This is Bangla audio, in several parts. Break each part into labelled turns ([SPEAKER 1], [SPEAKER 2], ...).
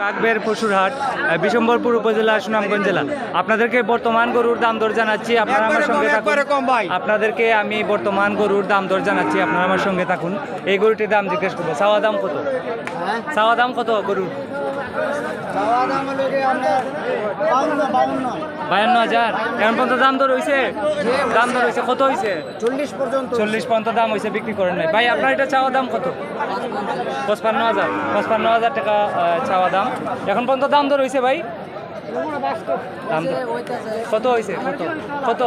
[SPEAKER 1] কাকবের পশুরহাট বিশম্বরপুর উপজেলা সুনামগঞ্জ জেলা। আপনাদেরকে বর্তমান গরুর দাম দর জানাচ্ছি আপনারা আমার সঙ্গে থাকুন। আপনাদেরকে আমি বর্তমান গরুর দাম দর জানাচ্ছি আপনারা আমার সঙ্গে থাকুন। এই গরুটির দাম জিজ্ঞেস করব। চাওয়া দাম কত? চাওয়া দাম কত গরুর? বায়ান্ন হাজার। এখন পর্যন্ত দাম দাম কত হয়েছে
[SPEAKER 2] চল্লিশ পর্যন্ত
[SPEAKER 1] চল্লিশ পর্যন্ত দাম হয়েছে বিক্রি করেন নাই। ভাই আপনার এটা চাওয়া দাম কত? পঁচপান্ন হাজার। পঁচপান্ন হাজার টাকা আহ, চাওয়া দাম। এখন পর্যন্ত দাম ভাই? দাম কত হয়েছে কত? কত?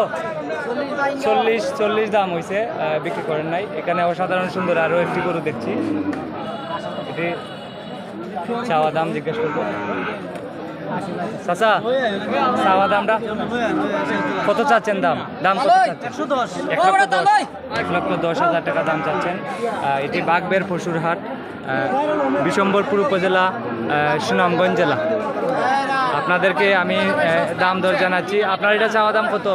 [SPEAKER 1] চল্লিশ চল্লিশ দাম হয়েছে আহ, বিক্রি করেন নাই। এখানে অসাধারণ সুন্দর আরও একটি গরু দেখছি। এটি চাওয়া দাম জিজ্ঞেস করব। চাচা চাওয়া দামটা কত চাচ্ছেন দাম? দাম কত এক লক্ষ দশ। এক লক্ষ দশ হাজার টাকা দাম চাচ্ছেন। এটি বাগবের পশুর হাট আহ, বিশম্বরপুর উপজেলা সুনামগঞ্জ জেলা। আপনাদেরকে আমি দাম দর জানাচ্ছি। আপনার এটা চাওয়া দাম কত?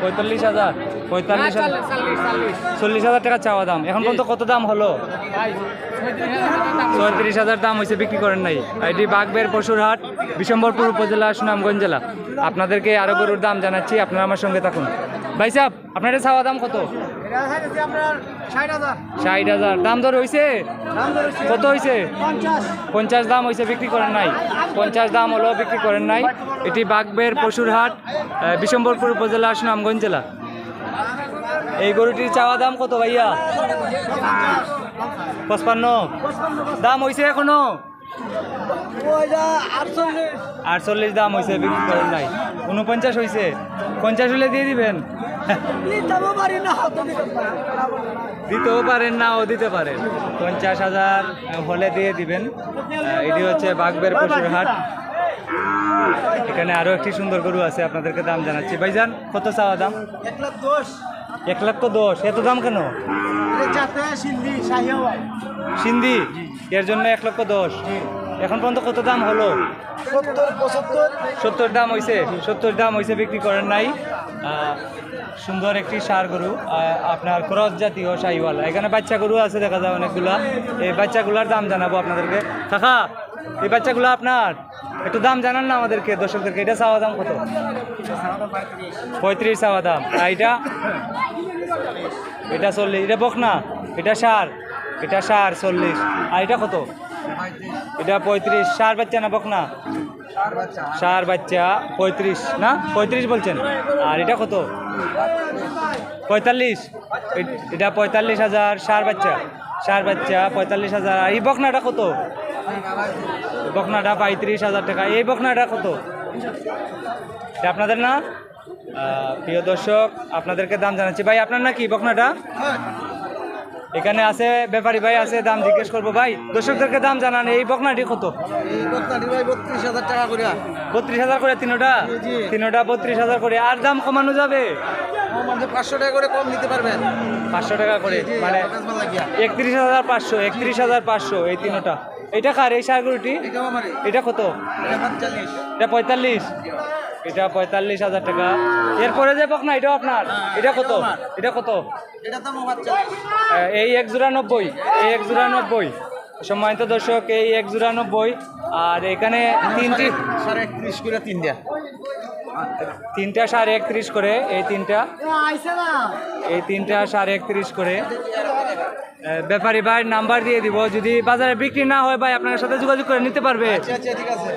[SPEAKER 1] পঁয়তাল্লিশ হাজার। পঁয়তাল্লিশ হাজার। চল্লিশ হাজার টাকা চাওয়া দাম। এখন পর্যন্ত কত দাম হলো? চৌত্রিশ হাজার দাম হয়েছে বিক্রি করেন নাই। এটি বাগবের পশুরহাট বিশম্বরপুর উপজেলা সুনামগঞ্জ জেলা। আপনাদেরকে আরও গরুর দাম জানাচ্ছি আপনারা আমার সঙ্গে থাকুন। ভাই সাহেব আপনার এটা চাওয়া দাম কত?
[SPEAKER 2] আপনার ষাট হাজার।
[SPEAKER 1] দাম দর হয়েছে কত হয়েছে
[SPEAKER 2] পঞ্চাশ।
[SPEAKER 1] দাম হয়েছে বিক্রি করেন নাই। পঞ্চাশ দাম হলো বিক্রি করেন নাই। এটি বাগবের পশুর হাট আহ, বিশম্বরপুর উপজেলা সুনামগঞ্জ জেলা। এই গরুটির চাওয়া দাম কত ভাইয়া? পঁচপান্ন। দাম হয়েছে
[SPEAKER 2] এখনও? আটচল্লিশ।
[SPEAKER 1] দাম হয়েছে বিক্রি করেন নাই। উনপঞ্চাশ হয়েছে পঞ্চাশ হলে দিয়ে দিবেন।
[SPEAKER 2] পারি না।
[SPEAKER 1] দিতেও পারেন নাও দিতে পারেন পঞ্চাশ হাজার হলে দিয়ে দিবেন। এটি হচ্ছে বাগবের পশুর হাট। এখানে আরও একটি সুন্দর গরু আছে আপনাদেরকে দাম জানাচ্ছি। ভাইজান কত চাওয়া দাম?
[SPEAKER 2] এক লাখ দশ।
[SPEAKER 1] এক লক্ষ দশ। এত দাম কেন?
[SPEAKER 2] সিন্ধি
[SPEAKER 1] সিন্ধি? এর জন্য এক লক্ষ দশ। এখন পর্যন্ত কত দাম হলো?
[SPEAKER 2] সত্তর
[SPEAKER 1] দাম হয়েছে সত্তর দাম হয়েছে বিক্রি করেন নাই। সুন্দর একটি সার গরু আপনার ক্রস জাতীয় শাহিওয়ালা এখানে বাচ্চা গরু আছে দেখা যায় অনেকগুলা। এই বাচ্চাগুলার দাম জানাব আপনাদেরকে। কাকা এই বাচ্চাগুলো আপনার? একটু দাম জানান না আমাদেরকে দর্শকদেরকে। এটা চাওয়া দাম কত? পঁয়ত্রিশ চাওয়া দাম। আর এটা? এটা চল্লিশ। এটা বক না এটা সার? এটা সার চল্লিশ। আর এটা কত? এটা পঁয়ত্রিশ। সার বাচ্চা না বকনা? সার বাচ্চা পঁয়ত্রিশ। না, পঁয়ত্রিশ বলছেন? আর এটা কত? পঁয়তাল্লিশ। এটা পঁয়তাল্লিশ হাজার সার বাচ্চা। সার বাচ্চা পঁয়তাল্লিশ হাজার। আর এই বকনাটা কত? বকনাটা পঁয়ত্রিশ হাজার টাকা। এই বকনাটা কত? এটা আপনাদের না? প্রিয় দর্শক, আপনাদেরকে দাম জানাচ্ছি। ভাই, আপনার না কি? বকনাটা? এখানে আছে ব্যাপারী ভাই আছে দাম জিজ্ঞেস করব ভাই। দর্শকদেরকে দাম জানান এই বকনাটি কত?
[SPEAKER 2] বত্রিশ হাজার টাকা করে।
[SPEAKER 1] বত্রিশ হাজার করে তিনোটা? তিনোটা বত্রিশ হাজার করে। আর দাম কমানো যাবে?
[SPEAKER 2] পাঁচশো টাকা করে কম নিতে পারবেন।
[SPEAKER 1] পাঁচশো টাকা করে মানে একত্রিশ হাজার পাঁচশো একত্রিশ হাজার পাঁচশো এই তিনোটা। এটা কার? এই সারগুলোটি এটা কত?
[SPEAKER 2] এটা
[SPEAKER 1] পঁয়তাল্লিশ। এটা পঁয়তাল্লিশ হাজার টাকা। এরপরে যে না এটাও আপনার। এটা কত? এটা কত?
[SPEAKER 2] এটা
[SPEAKER 1] এই এক জোড়া নব্বই। এই এক জোড়া নব্বই। সম্মানিত দর্শক এই এক জোড়া নব্বই। আর এখানে তিনটি
[SPEAKER 2] সাড়ে একত্রিশ করে তিনটা
[SPEAKER 1] তিনটা সাড়ে একত্রিশ করে এই তিনটা। এই তিনটা সাড়ে একত্রিশ করে। ব্যাপারী ভাই নাম্বার দিয়ে দিব। যদি বাজারে বিক্রি না হয় ভাই আপনার সাথে যোগাযোগ করে নিতে পারবে।
[SPEAKER 2] আচ্ছা আচ্ছা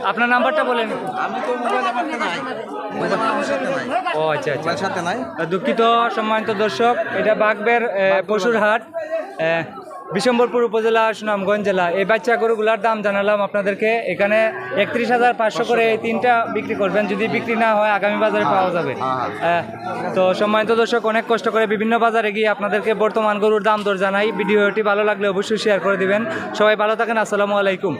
[SPEAKER 1] আপনার নাম্বারটা বলেন
[SPEAKER 2] আমি তো
[SPEAKER 1] ও আচ্ছা আচ্ছা। দুঃখিত সম্মানিত দর্শক এটা বাগবের পশুর হাট বিশম্বরপুর উপজেলা সুনামগঞ্জ জেলা এই বাচ্চা গরুগুলার দাম জানালাম আপনাদেরকে। এখানে একত্রিশ হাজার পাঁচশো করে এই তিনটা বিক্রি করবেন। যদি বিক্রি না হয় আগামী বাজারে পাওয়া যাবে। আহ, তো সম্মানিত দর্শক অনেক কষ্ট করে বিভিন্ন বাজারে গিয়ে আপনাদেরকে বর্তমান গরুর দাম দর জানাই। ভিডিওটি ভালো লাগলে অবশ্যই শেয়ার করে দিবেন। সবাই ভালো থাকেন আসসালামু আলাইকুম।